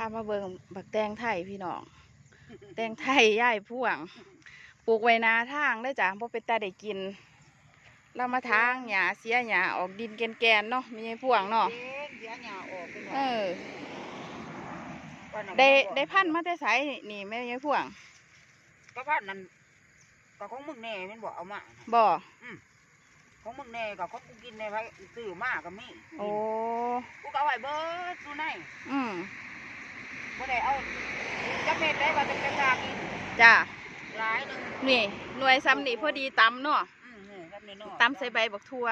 พามาเบิ่งบักแตงไทยพี่น้อง แตงไทยย่ายพ่วง ปลูกไว้นาทางได้อจ้ะเพราะเป็นตาได้กิน เรามาทางหญ้าเสียหญ้าออกดินแกนๆเนาะมีไอ้พ่วงเนาะเด้เดี๋ยวหญ้าออกไปหน่อยเออก่อนน่ะได้มันก็ได้พันธุ์มาแต่ไสนี่แม่ยายพ่วงก็พันนั่นก็ของมึงแน่แมันบอกเอามา บ่ของมึงแน่ก็ของกูกินแน่ไว้ซื้อมาก็มีโอ้กูก็เอาไว้เบิดดูในอืม บ่ได้เอาจะเม็ดได้ว่าจะจะกล้ากินจ้ะหลายหนึงนี่หน่วยซ้ำนี่พอดีตำเนาะอืมนี่ครับนี่เนาะตำใส่ใบบักทั่ว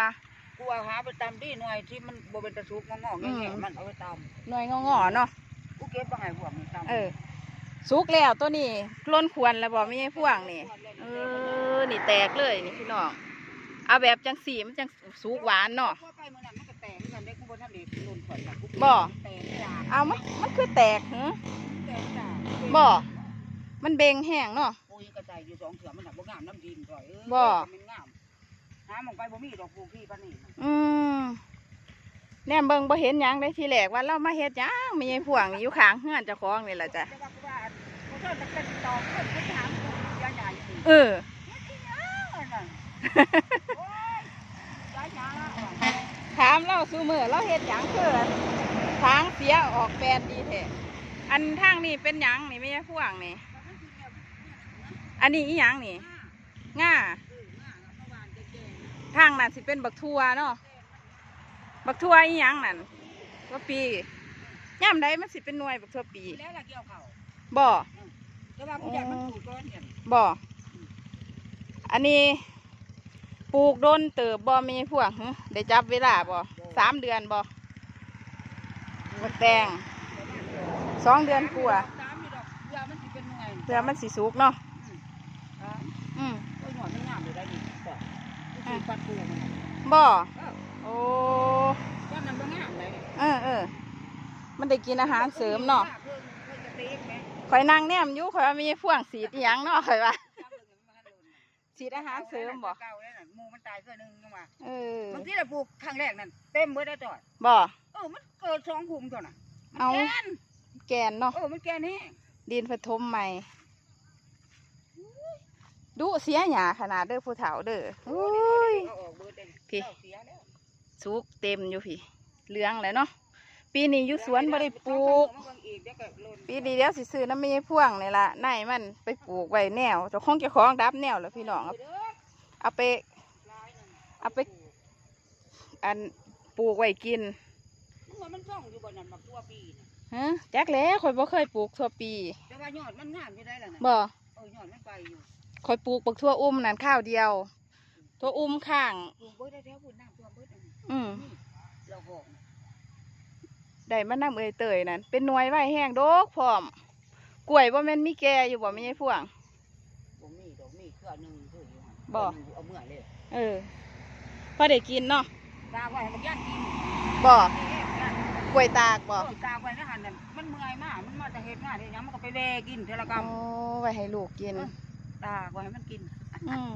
กูเอาหาไปตำที่หน่วยที่มันบ่เป็นตะสุกงอกๆอืแง่มๆมันเอาไปตหน่วยงอๆเนาะำกูเก็บไปให้พวกมันตำเออสุกแล้วตัวนี้ล้นควรแล้วบ่ไม่ใช่พ่วงนี่เออนี่แตกเลยนี่พี่น้องเอาแบบจังสีมันจังสุกหวานเนาะพอไปมื้อนั้นมันก็แตกเหมือน บ่แตกจ้าเอามันมันคือแตกเหรอแตกจ้าบ่ มันเบงแห้งเนาะ ปุยกระจายอยู่สองเถื่อมันน่ะบ่งามน้ำดินก่อยเอ้ยบ่ มันงามหาหมองไปบ่มีดอกปลูกที่ปานนี้น่ะอืมแนมเบิ่งบ่เห็นหยังได้ทีแรกว่าเรามาเฮ็ดหยังมีไอ้พวงนี่อยู่ข้างเฮือนเจ้าของนี่ล่ะจ้ะ แต่ว่ากูว่าเขาเชิญจะเป็นตอกเพิ่นเพิ่นถามกูยาใหญ่อยู่เออเออนั่นโอ้ยยาใหญ่ว่ะ ถามเราซูมือเราเฮ็ดหยังคือทางเสียออกแปลนดีแท้อันทางนี้เป็นหยังนี่ไม่ใช่พวงนี่ อันนี้อีหยังนี่ง่าทางนั้นสิเป็นบักทัวเนาะบักทัวอีหยังนั่นว่าปีย่ำใดมันสิเป็นหน่วยบักทัวปีแล้วล่ะเกี่ยวเขาบ่แต่ว่ากูอยากมันปลูกก้อนเนี่ยบ่อันนี้ป ลูกโดนเติบบ่มีพวกหึได้จับเวลาบ่สามเดือนบ่บักแตงสองเดือนกว่าตามอยู่ดอกเพื่อมันสิเป็นหน่วยเพื่อมันสิสุกเนาะอ่าอืมโอ้ยหน่วยมันงามเลยได้ดิก่อนกูสิฟันปลูกมันน่ะบ่เออโอ้ก้อนนั้นมันงามเลยเออเออมันได้กินอาหารเสริมเนาะเพิ่งเพิ่งจะตีกไหมข่อยนั่งแนมอยู่ข่อยว่ามีพวงสีดอีหยังเนาะข่อยว่า ฉีดอาหารเสริมบ่ เก่าแล้วน่ะ หมูมันตายเพื่อนึงยังมาเออบางทีเราปลูกครั้งแรกนั่นเต็มเบิดได้จอดบ่ เออมันเกิดสองภูมิตัวน่ะมันเอา แกนแกนเนาะ เออมันแกนแห้งดินผทมใหม่ดูเสียหยาขนาดเด้อผู้เฒ่าเด้ออุ้ย เอาออกเบิดเองพี่ เจ้าเสียแล้วสุกเต็มอยู่พี่เหลืองเลยเนาะ ปีนี้อยู่สวนบ่ได้ปลูก เอามาเบิ่งอีกเดี๋ยวก็หล่นปีนี้เดี๋ยวสิซื้อน้ำมีพ่วงนี่ละในมันไปปลูกไว้แนวเจ้าของเจ้าของดับแนวแล้วพี่น้องเอาเด้อเอาไปลายนั่น เอาไป อันปลูกไว้กินมึงว่ามันส่องอยู่บนนั้นมาตัวปีน่ะฮะจักแล้วข่อยบ่เคยปลูกทั่วปีแต่ว่ายอดมันงามอยู่ได้แล้วน่ะบ่เออยอดมันไปอยู่ข่อยปลูกบักทั่วอุ้มนั่นข้าวเดียวทั่วอุ้มข้าง ปลูกเบิดได้แล้วพุ่นน้ำท่วมเบิดอันนี้อืมนี่เราบอกได้มานำเอ่ยเตยนั่นเป็นหน่วยไว้แห้งโดกพร้อมกล้วยบ่แม่นมีแก่อยู่บ่ไม่ใช่พวง บ่มีดอกมีเครือหนึงคืออยู่หั่นบ่ เครือหนึ่งเอาเมื่อเลยเออ พอได้กินเนาะตากไว้ให้มันย่านกินบ่แห้งย่านกล้วยตากบ่เออตากไว้ในหันนั่นมันเมื่อยมากมันมาจากเฮ็ดงานเฮ็ดหยังมันก็ไปแวกินเทอละกโอ้ไว้ให้ลูกกินำตากไว้ให้มันกินอืม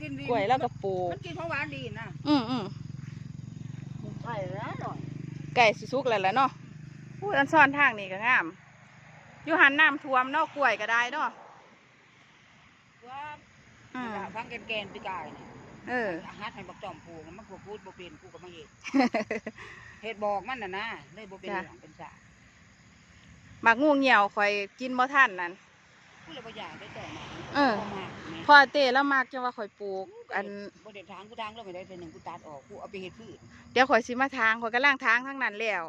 กินดีกล้วยแล้วก็ปลูกมันกินเพราะหวานดีนะอืมอืมใช่แล้วหน่อยไก่สิสุกแล้วแหละเนาะพูดอันซ่อนทางนี่ก็งามอยู่หันน้ำท่วมเนาะกล้วยก็ได้เนาะว่าอืม ฟังแกนๆปีกายนี่ เออ ฮัดให้บักจอมปลูกมันบ่พูดบ่เป็นกูก็มาเฮ็ดเฮ็ดบอกมันน่ะนะเลยบ่เป็นจ้ะเรื่องเป็นสาหมักงูเหี่ยวข่อยกินบ่ทันนั่นกูเลยบ่อยากได้ต่อมาเออบ่มากแหมพ่อเต้แล้วมักจังว่าข่อยปลูก อันบ่ได้ทางกูทางแล้วไม่ได้เป็นหนึ่งกูตัดออกกูเอาไปเฮ็ดพืชเดี๋ยวข่อยสิมาทางข่อยกำลังทางทั้งนั้นแล้ว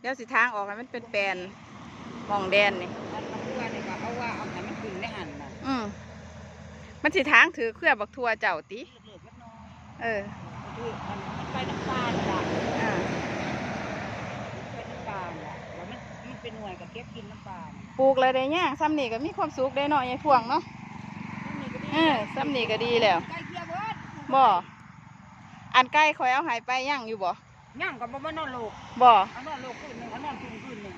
เดี๋ยวสิทางออกให้มันเป็นแปลนหมองแดนนี่มันมันคือว่านี่ก็เอาว่าเอาให้มันขึ้นในหันน่ะอืมมันสิทางถือเครือบักทัวเจ้าติ เลือดๆมันน้อยเออมันคือมันมันไปน้ำตาลล่ะอ่ามันไปน้ำตาลล่ะแล้วมันมันเป็นหน่วยก็เก็บกินน้ำตาลปลูกเลยได้ย่างซ้ำนี่ก็มีความสุขได้เนาะยายพวงเนาะนี่ก็ดีเออซ้ำนี่ก็ดีแล้วใกล้เคียงเบิดบ่อันใกล้ข่อยเอาหายไปย่างอยู่บ่ย่างก็บ่มานอนโลกบ่เอานอนโลกคืนหนึงเอานอนคืนคืนหนึง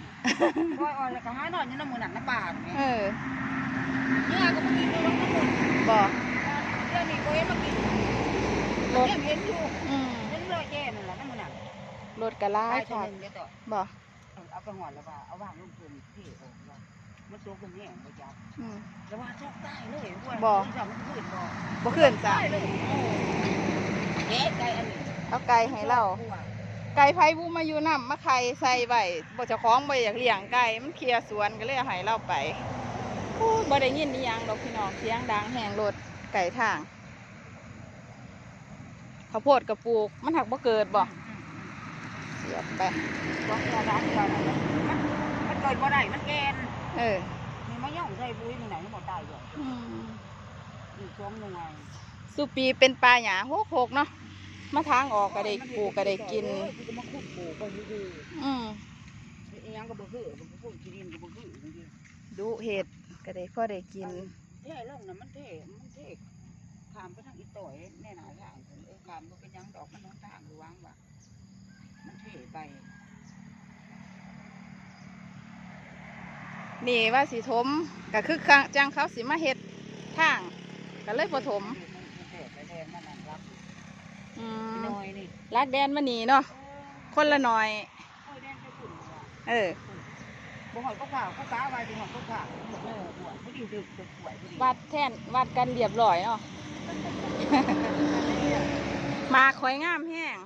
พออ่อนแล้วก็หานอนอยู่น้ำมือนั่นน้ำปลาแหมเออเนี่ยก็บ่กินอยู่น้ำมือบ่ เดี๋ยวนี้บ่เห็นมากิน รถเห็นเห็นอยู่อืมเห็นเลยแย่นั่นแหละน้ำมือนั่นรถกระลาตายยตัวค่ะ หนึงเดี๋ยวต่อบ่เอาไปไปหอดแล้วว่าเอาว่างลงทุนเทออกว่ามันตัวคนแห้งไปจับอืม แล้วว่าชอบใต้เลยว่าบ่จับมันขึ้นบ่บ่ขึ้นจ้ะใต้เลยเอ๊ะไก่อันนี้เอาไก่ให้เรา ไก่ไผบูมาอยู่น้ำมาไข่ใส่ไว้บ่เจ้าของบ่อยากเลี้ยงไก่มันเคลียร์สวนก็เลยเอาให้เราไปโอ้ยบ่ได้ยินอีหยังดอกพี่น้องเสียงดังแหงรถไก่ทาง ข้าวโพดกระปลูก มันหักบ่เกิดบ่เสียบไปบอกเราร้านเดียวนั่นแหละมันมันเกิดบ่ได้มันแกนเออนี่มาย่องใส่บุ้ยมันไหนมันบ่ได้หรอกอืมอีกสองหน่วยสุปีเป็นปลาหยาโหกๆเนาะมาทางออกก็ได้ปลูกก็ได้กินเออกูจะมาขุดปลูกก็คืออืมอีหยังก็บ่คือบ่พูดกินดินก็บ่คือจริงดูเห็ดก็ได้พอได้กินๆเท่ลงน่ะมันเท่มันเท่ขามไปทางอีต่อยแน่หนาทางเอ อขามบ่เป็นหยังดอกมันน้องทางหรือวางว่ามันเท่ไปนี่ว่าสีถมก็คือจังเขาสิมาเห็ดทางก็เลยบ่ถมมันเท่ไปแดงมันนั่นรับอืพี่มน้อยนี่ลักแดนมานี่เนาะคนละหน่อยโอ้ยแดงไปฝุ่นว่ะเออบ่หอยก็ข่าวก็ก้าไว้สิหอยก็ข่าวบ่เออหัวบ่ดีดึกดึกป่วยบ่ดีวัดแท่นวัดกันเรียบร้อยเนาะ มาคอยงามแห้ง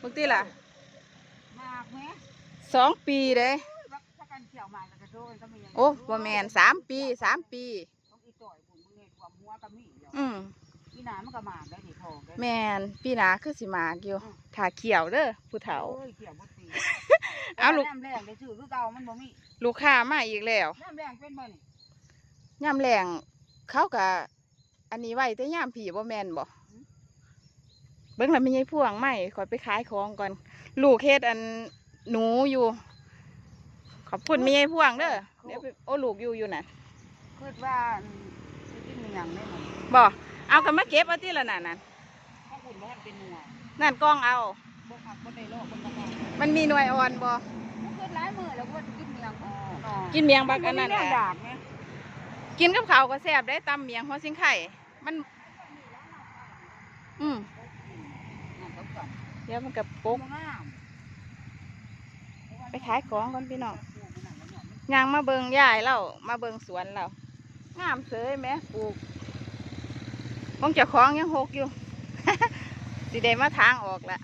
ปกติล่ะมากแม่สองปีเด้ถ้ากันเขี่ยวมาแล้วก็โดนก็มีอย่างโอ้บ่แมนสามปีสามปีต้องอีต่อยฝุ่นมึงเห็นความหัวก็มีอยู่อืมอีหนามันก็มากได้นี่ทองได้แมนปีหนาคือสิมากอยู่ถ้าเขียวเด้อผู้เฒ่าโอ้ยเขี่ยวบ่ตีเอาลูกน้ำแรงได้ชื่อคือเก่ามันบ่มีลูกค้ามาอีกแล้วน้ำแรงเป็นบ่นี่ย่ำแรงเขากะอันนี้ไว้แต่ย่ำผีบ่แมนบ่เบิ่งแล้วมีไอ้พวงไหมขอยไปขายของก่อน ลูกเฮ็ดอันหนูอยู่ ขอบคุณมีไอ้พวงเด้อเดี๋ยวไปโอ้ลูกอยู่อยู่น่ะคิดว่าจะกินมันหยังได้หมดบ่เอากันมาเก็บเอาที่ละน่ะนั่นถ้าคุณบ่ทันเป็นหนัวนั่นกล้องเอาบ่คักบ่ได้โลกบ่กระทำมันมีหน่วยอ่อนบ่มันเกิดหลายมื้อแล้วว่าจะกินมันหยังอ๋อกินเมียงบักอันนั้นแหแหละละดากแม่กินกับข้าวก็แซ่บได้ตำเมียงหัวสิงไข่ มัน อืมนั่นต้องสั่นเดี๋ยวมันกับปุ๊กไปขายของก่อนพี่น้องยางมาเบิงยายเรามาเบิงสวนเรางามเสยแม่ปลูกมองเจ้าของยังหกอยู่ สิได้มาทางออกละ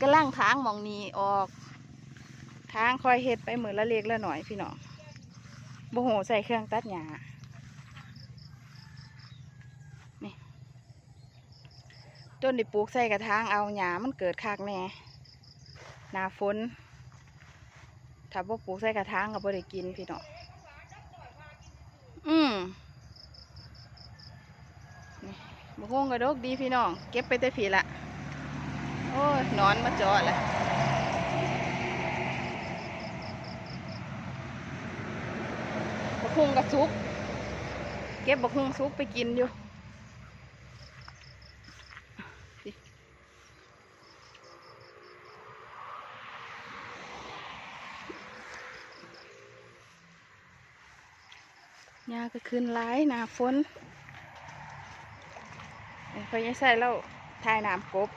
กำลังทางมองนี้ออก ทางคอยเฮ็ดไปเหมือนละเล็กละหน่อยพี่น้องโบโหใส่เครื่องตัดหญ้า ต้นที่ปลูกใส่กระถางเอาหญ้ามันเกิดคากแน่หนาฝนถ้าบ่ปลูกใส่กระถางก็บ่ได้กินพี่น้องอืมนี่บ่ฮงกระดกดีพี่น้อง เก็บไปแต่ผีละโอ้ยนอนมาเจาะละบักฮงกระซุก เก็บบักฮงซุกไปกินอยู่ หญ้าก็ ขึ้นหลายหนาฝนพอยายใส่แล้วทายน้ำกบ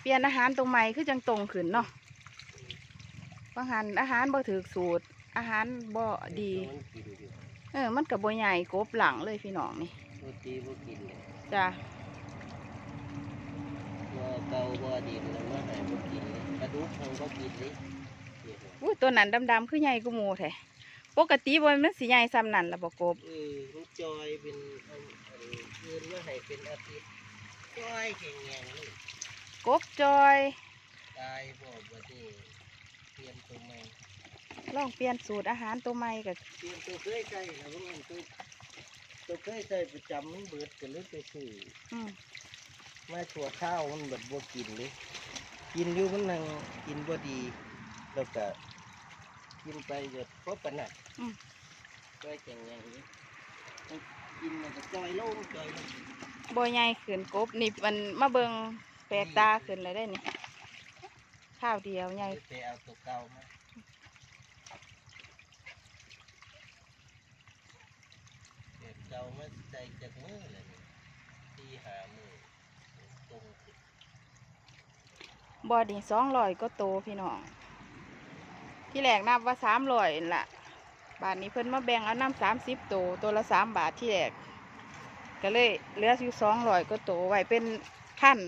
เปลี่ยนอาหารตรงใหม่คือจังตรงขึ้นเนาะบางหันอาหารบ่ถือสูตร อาหารบ่ดีมันกินอยู่เออ มันกับบ่ใหญ่กบหลังเลยพี่น้องนี่บ่ตีบ่กินเลยจ้ะบ่เก่าบ่ดีแล้วมาให้บ่กินเลยกระดูกเขาบ่กินเลยนี่ครับอุ้ยตัวนั้นดำๆคือใหญ่กูมูแท้ ปกติบ่มันสิใหญ่ซ้ำนั่นล่ะบ่กบเออมันจอยเป็นอันอันคืนมาให้เป็นอาทิตย์จอยแข็งแรงเลยกบจอยตายบ่บัดนี้เปลี่ยนตัวใหม่ลองเปลี่ยนสูตรอาหารตัวใหม่ก็เปลี่ยนตัวเคยใส่แล้วบ่มันตัวตัวเคยใส่ประจำมันเบิดก็เลยไปซื้ออืมมาชั่วข้าวมันแบบบ่กินเลยกินอยู่มันนั่งกินบ่ดีแล้วก็ กินไปเดี๋ยวพบปานนัดอืม จอยแข็งแรงเลยกินมันก็จอยลงจอยลงบ่ใหญ่ขึ้นกบนี่มันมาเบิงแปลกตาขึ้นเลยได้นี่ข้าวเดียวใหญ่ ไปเอาตัวเก่ามาเก็บเก่ามาใส่จากมือเลยนี่ที่หามือตรงขึ้นบอดีสองร้อยก็โตพี่น้อง ที่แรกนับว่าสามร้อยละบาทนี้เพิ่นมาแบ่งเอาน้ำสามสิบโตตัวละสามบาทที่แรกก็เลยเหลืออยู่สองร้อยก็โตไว้เป็นขั้น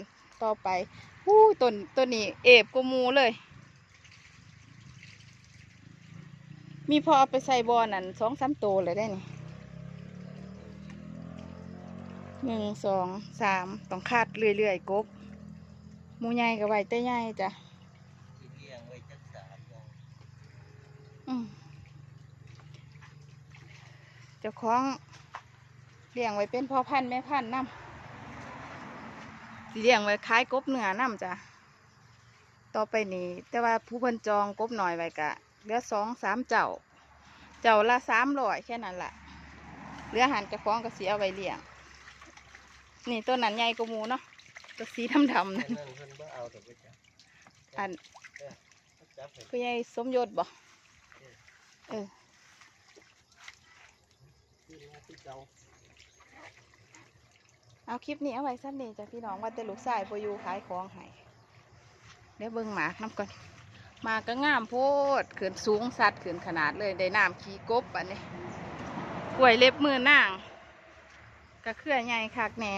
ต่อไปอู้ต้นต้นนี้เอฟกว่าหมูเลย มีพอเอาไปใส่บอนั่นสองสามโตเลยได้นี่หนึ่งสองสามต้องคาดเรื่อยๆกบมูใหญ่กับไว้แต่ใหญ่จ้ะ ที่เลี้ยงไว้จักสามอย่าง อืม เจ้าของเลี้ยงไว้เป็นพ่อพันธุ์แม่พันธุ์น้ำสิเลี้ยงไว้ขายกบเนื้อน้ำจ้ะต่อไปนี้ แต่ว่าผู้เพิ่นจองกบหน่อยไว้กะเหลือสองสามเจ้า เจ้าละสามร้อยแค่นั้นละเหลืออาหารเจ้าของก็สีเอาไว้เลี้ยง นี่ต้นนั้นใหญ่กว่าหมูเนาะตัวสีดำๆแค่นั่นนั้นเพิ่นบ่เอาดอกไปจ้ะอันจับให้ผู้ใหญ่สมยศบ่เออที่มาที่ เก่าเอาคลิปนี้เอาไว้สั้นนี้จ้ะพี่น้องว่าแต่ลูกชายพอยู่ขายของให้เดี๋ยวเบิ่งหมากน้ำก่อนหมากก็งามโพดขึ้นสูงสัดขึ้นขนาดเลยได้น้ำขี้กบอันนี้กล้วยเล็บมือนางกระเครือใหญ่คักแน่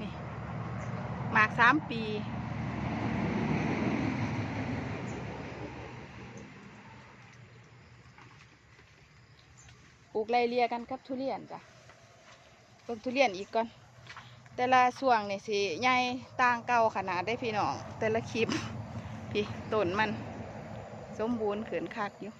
นี่หมากสามปี ลูกไล่เลี่ยกันครับทุเรียนจ้ะเบิ่งทุเรียนอีกก่อน แต่ละส่วงนี่สิใหญ่ต่างเก่าขนาดได้พี่น้อง แต่ละคลิป พี่ต้นมัน สมบูรณ์ขืนคักอยู่